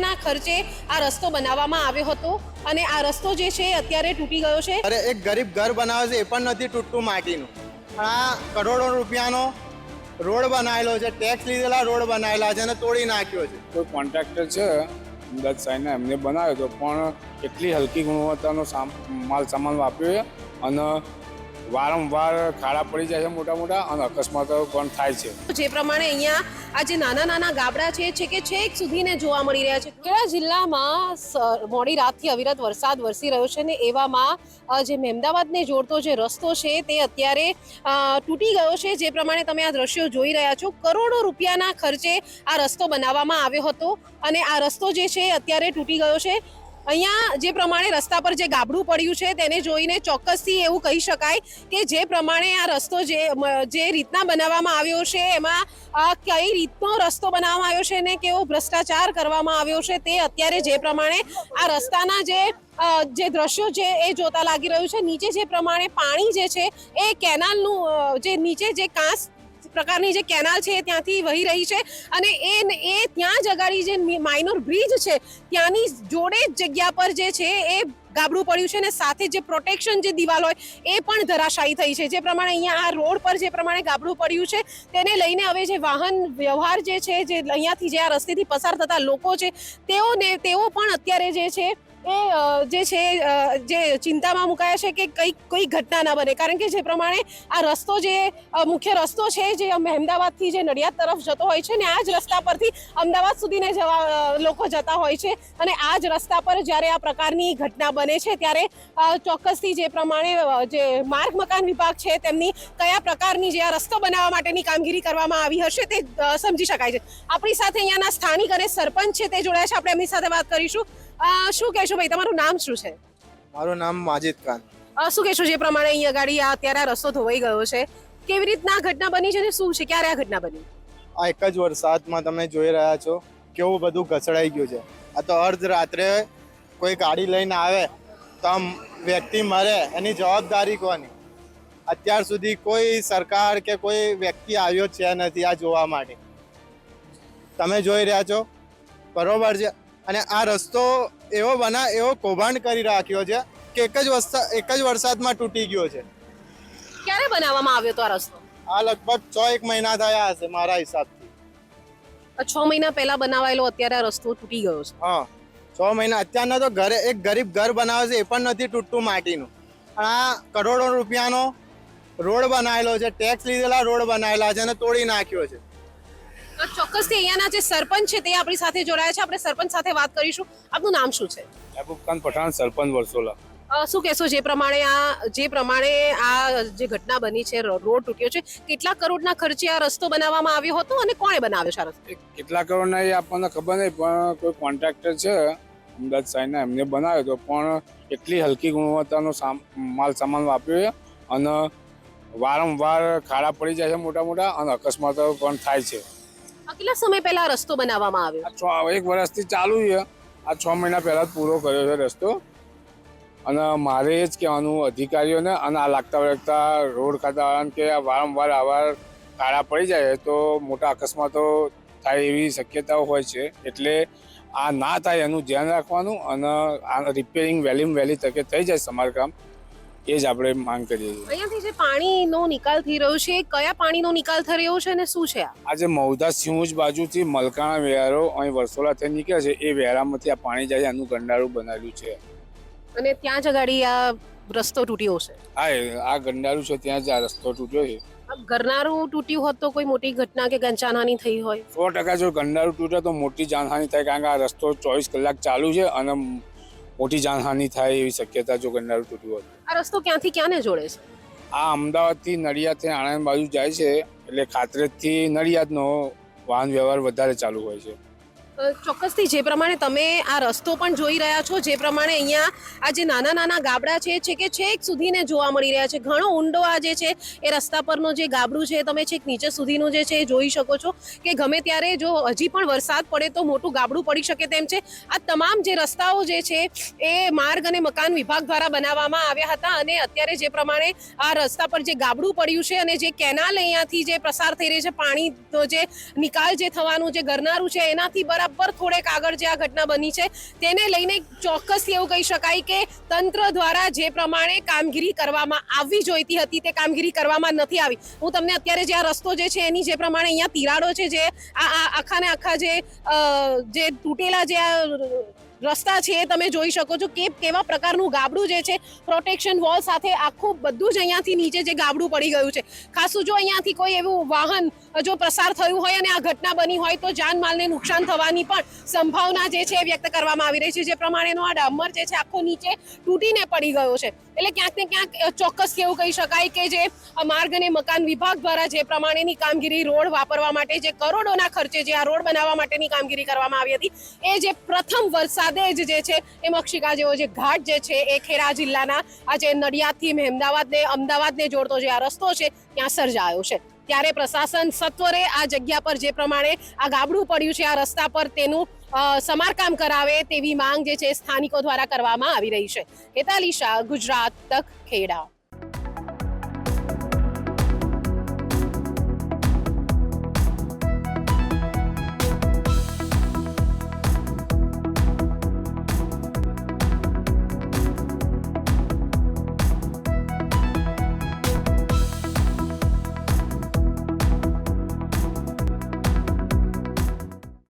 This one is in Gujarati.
રૂપિયાના ખર્ચે આ રસ્તો બનાવવામાં આવ્યો હતો અને આ રસ્તો જે છે એ અત્યારે તૂટી ગયો છે. અરે એક ગરીબ ઘર બનાવે છે એ પણ નથી તૂટતું માટીનું. આ કરોડો રૂપિયાનો રોડ બનાવેલો છે ટેક્સ લીધેલા રોડ બનાવેલા છે અને તોડી નાખ્યો છે. કોઈ કોન્ટ્રાક્ટર છે અમદાવાદ સાઈડના એમને બનાવ્યો હતો પણ એટલી હલકી ગુણવત્તાનો સામ- માલ સામાન વાપર્યો છે અને વારંવાર ખાડા પડી જાય છે મોટા મોટા અને અકસ્માતો પણ થાય છે. જે પ્રમાણે અહીંયા આ જે નાના નાના ગાબડા છે છે કે છેક સુધીને જોવા મળી રહ્યા છે? ખેડા જિલ્લામાં સ- મોડી રાતથી અવિરત વરસાદ વરસી રહ્યો છે ને એવામાં જે મહેમદાવાદને જોડતો જે રસ્તો છે તે અત્યારે તૂટી ગયો છે. જે પ્રમાણે તમે આ દ્રશ્યો જોઈ રહ્યા છો કરોડો રૂપિયાના ખર્ચે આ રસ્તો બનાવવામાં આવ્યો હતો અને આ રસ્તો જે છે એ અત્યારે તૂટી ગયો છે. અહીંયા જે પ્રમાણે રસ્તા પર જે ગાબડું પડ્યું છે, તેને જોઈને ચોક્કસથી એવું કહી શકાય કે જે પ્રમાણે આ રસ્તો જે જે રીતના બનાવવામાં આવ્યો છે, એમાં કઈ રીતનો રસ્તો બનાવવામાં આવ્યો છે ને કેવો ભ્રષ્ટાચાર કરવામાં આવ્યો છે તે અત્યારે જે પ્રમાણે આ રસ્તાના જે જે દ્રશ્યો છે એ જોતા લાગી રહ્યું છે. નીચે જે પ્રમાણે પાણી જે છે એ કેનાલનું જે નીચે જે કાંસ પ્રકારની જે કેનાલ છે ત્યાંથી વહી રહી છે અને એ એ ત્યાં જ અગાડી જે માઇનોર બ્રિજ છે, ત્યાંની જોડે જ જગ્યા પર જે છે એ ગાબડું પડ્યું છે અને સાથે જે પ્રોટેક્શન જે દિવાલ હોય એ પણ ધરાશાયી થઈ છે. જે પ્રમાણે અહીંયા આ રોડ પર જે પ્રમાણે ગાબડું પડ્યું છે, તેને લઈને હવે જે વાહન વ્યવહાર જે છે, જે અહીંયાથી જે આ રસ્તેથી પસાર થતા લોકો છે, તેઓને, તેઓ પણ અત્યારે જે છે એ જે છે જે ચિંતામાં મુકાયા છે કે કઈ, કોઈ ઘટના ના બને. કારણ કે જે પ્રમાણે આ રસ્તો જે મુખ્ય રસ્તો છે, જે અમદાવાદથી જે નડિયાદ તરફ જતો હોય છે ને આ જ રસ્તા પરથી અમદાવાદ સુધીને જવા લોકો જતા હોય છે. અને આ જ રસ્તા પર જ્યારે આ પ્રકારની ઘટના બને છે, ત્યારે ચોક્કસથી જે પ્રમાણે જે માર્ગ મકાન વિભાગ છે, તેમની કયા પ્રકારની જે આ રસ્તો બનાવવા માટેની કામગીરી કરવામાં આવી હશે તે સમજી શકાય છે. આપણી સાથે અહીંયાના સ્થાનિક અને સરપંચ છે તે જોડાયા છે. આપણે એમની સાથે વાત કરીશું. શું કહેશો ભાઈ? તમારું નામ શું છે? મારું નામ માજિદ ખાન. શું કહેશો જે પ્રમાણે અહીંયા ગાડી આ અત્યારે આ રસ્તો ધોવાઈ ગયો છે? કેવી રીતના ઘટના બની છે અને શું છે? ક્યારે આ ઘટના બની? આ એક જ વરસાદમાં તમે જોઈ રહ્યા છો કેવું બધું ઘસડાઈ ગયું છે. આ તો અર્ધ રાત્રે કોઈ ગાડી લઈને આવે તો આમ વ્યક્તિ મરે એની જવાબદારી કોની? અત્યાર સુધી કોઈ સરકાર કે કોઈ વ્યક્તિ આવ્યો છે નથી આ જોવા માટે. તમે જોઈ રહ્યા છો? બરોબર છે. અને આ રસ્તો એવો બના એવો કૌભાંડ કરી રાખ્યો છે કે એક જ વરસા એક જ વરસાદમાં તૂટી ગયો છે. ક્યારે બનાવવામાં આવ્યો તો આ રસ્તો? આ લગભગ છ એક મહિના થયા હશે મારા હિસાબથી. છ મહિના પહેલા બનાવાયેલો અત્યારે આ રસ્તો તૂટી ગયો છે. હા છ મહિના. અત્યારના તો ઘરે એક ગરીબ ઘર બનાવે છે એ પણ નથી તૂટતું માટીનું. આ કરોડો રૂપિયાનો રોડ બનાવેલો છે ટેક્સ લીધેલા રોડ બનાવેલા છે અને તોડી નાખ્યો છે. અ, ચોક્કસથી અહીંયાના જે સરપંચ છે તે આપણી સાથે જોડાયા છે. આપણે સરપંચ સાથે વાત કરીશું. આપનું નામ શું છે? મહેબૂબખાન પઠાણ સરપંચ વર્ષોલા અ, શું કહેશો? જે પ્રમાણે આ જે પ્રમાણે આ જે ઘટના બની છે રો- રોડ તૂટ્યો છે કેટલા કરોડના ખર્ચે આ રસ્તો બનાવવામાં આવ્યો હતો અને કોણે બનાવ્યો છે આ રસ્તો? એ કેટલા કરોડના એ આપણને ખબર નહીં પણ કોઈ કોન્ટ્રાક્ટર છે અમદાવાદ સાઈડના એમને બનાવ્યો હતો. પણ એટલી હલકી ગુણવત્તાનો સામ- માલ સામાન વાપર્યો છે અને વારંવાર ખાડા પડી જાય છે મોટા મોટા અને અકસ્માતો પણ થાય છે. કેટલા સમય પહેલા રસ્તો બનાવવામાં આવ્યો? છ, એક વર્ષથી ચાલુ છે. આ છ મહિના પહેલા જ પૂરો કર્યો છે રસ્તો. અને મારે જ કહેવાનું, અધિકારીઓને અને આ લાગતા વળગતા રોડ ખાતાવાળાને કે વારંવાર આવા કાળા પડી જાય તો મોટા અકસ્માતો થાય એવી શક્યતાઓ હોય છે. એટલે આ ના થાય એનું ધ્યાન રાખવાનું અને આ રિપેરિંગ વહેલીમાં વહેલી તકે થઈ જાય સમારકામ. એ જ આપણે માંગ કરીએ છીએ. અહીંયાથી જે પાણીનો નિકાલ થઈ રહ્યો છે કયા પાણીનો નિકાલ થઈ રહ્યો છે અને શું છે આ? આ જે મૌધા સિંહુજ બાજુથી મલકાણા વેરો અહીં વર્ષોલાથી નીકળે છે. એ વેરામાંથી આ પાણી જાય આનું એનું ગંડારું બનાવેલું છે. અને ત્યાં જ અગાડી આ રસ્તો તૂટ્યો છે હા આ ગંડારું છે ત્યાં જ આ રસ્તો તૂટ્યો છે. આ ઘરનારું તૂટ્યું હોત તો કોઈ મોટી ઘટના કે જાનહાની થઈ હોય? સો ટકા જો ગંડારું તૂટે તો મોટી જાનહાની થાય કારણ કે આ રસ્તો ચોવીસ કલાક ચાલુ છે અને મોટી જાનહાનિ થાય એવી શક્યતા જો ગંડારું તૂટ્યું હોય આ રસ્તો ક્યાંથી ક્યાંને જોડે છે? આ અમદાવાદથી નડિયાદથી આણંદ બાજુ જાય છે એટલે ખાતરેજથી નડિયાદનો વાહન વ્યવહાર વધારે ચાલુ હોય છે. ચોક્કસથી જે પ્રમાણે તમે આ રસ્તો પણ જોઈ રહ્યા છો, જે પ્રમાણે અહીંયા આ જે નાના નાના ગાબડા છે છે કે છેક સુધીને જોવા મળી રહ્યા છે. ઘણો ઊંડો આ જે છે, એ રસ્તા પરનો જે ગાબડું છે તમે છેક નીચે સુધીનું જે છે, એ જોઈ શકો છો કે ગમે ત્યારે જો હજી પણ વરસાદ પડે તો મોટું ગાબડું પડી શકે તેમ છે. આ તમામ જે રસ્તાઓ જે છે, એ માર્ગ અને મકાન વિભાગ દ્વારા બનાવવામાં આવ્યા હતા અને અત્યારે જે પ્રમાણે આ રસ્તા પર જે ગાબડું પડ્યું છે અને જે કેનાલ અહીંયાથી જે પ્રસાર થઈ રહી છે પાણીનો જે નિકાલ જે થવાનું જે ગરનારું છે, એનાથી બરાબર બરાબર થોડેક આગળ જે આ ઘટના બની છે, તેને લઈને ચોક્કસ એવું કહી શકાય કે તંત્ર દ્વારા જે પ્રમાણે કામગીરી કરવામાં આવવી જોઈતી હતી, તે કામગીરી કરવામાં નથી આવી. હું તમને અત્યારે જે આ રસ્તો જે છે, એની જે પ્રમાણે અહીંયા તિરાડો છે, જે આ આ આખા ને આખા જે જે તૂટેલા જે આ રસ્તા છે, તમે જોઈ શકો છો કે કેવા પ્રકારનું ગાબડું જે છે પ્રોટેક્શન વોલ સાથે આખું બધું જ અહીંયાથી નીચે જે ગાબડું પડી ગયું છે. ખાસું જો અહીંયાથી કોઈ એવું વાહન જો પ્રસાર થયું હોય અને આ ઘટના બની હોય તો જાનમાલને નુકસાન થવાની પણ સંભાવના જે છે વ્યક્ત કરવામાં આવી રહી છે. જે પ્રમાણેનો આ ડામર જે છે, આખો નીચે તૂટીને પડી ગયો છે. એટલે ક્યાંક ને ક્યાંક ચોક્કસ એવું કહી શકાય કે જે માર્ગ અને મકાન વિભાગ દ્વારા જે પ્રમાણેની કામગીરી રોડ વાપરવા માટે જે કરોડોના ખર્ચે જે આ રોડ બનાવવા માટેની કામગીરી કરવામાં આવી હતી. એ જે પ્રથમ વરસાદે જ જે છે, એ મક્ષિકા જેવો જે ઘાટ જે છે, એ ખેડા જિલ્લાના આ જે નડિયાદથી અમદાવાદને અમદાવાદને જોડતો જે આ રસ્તો છે, ત્યાં સર્જાયો છે. ત્યારે પ્રશાસન સત્વરે આ જગ્યા પર જે પ્રમાણે આ ગાબડું પડ્યું છે, આ રસ્તા પર તેનું સમારકામ કરાવે તેવી માંગ જે છે સ્થાનિકો દ્વારા કરવામાં આવી રહી છે. હેતાલી શાહ, ગુજરાત તક ખેડા.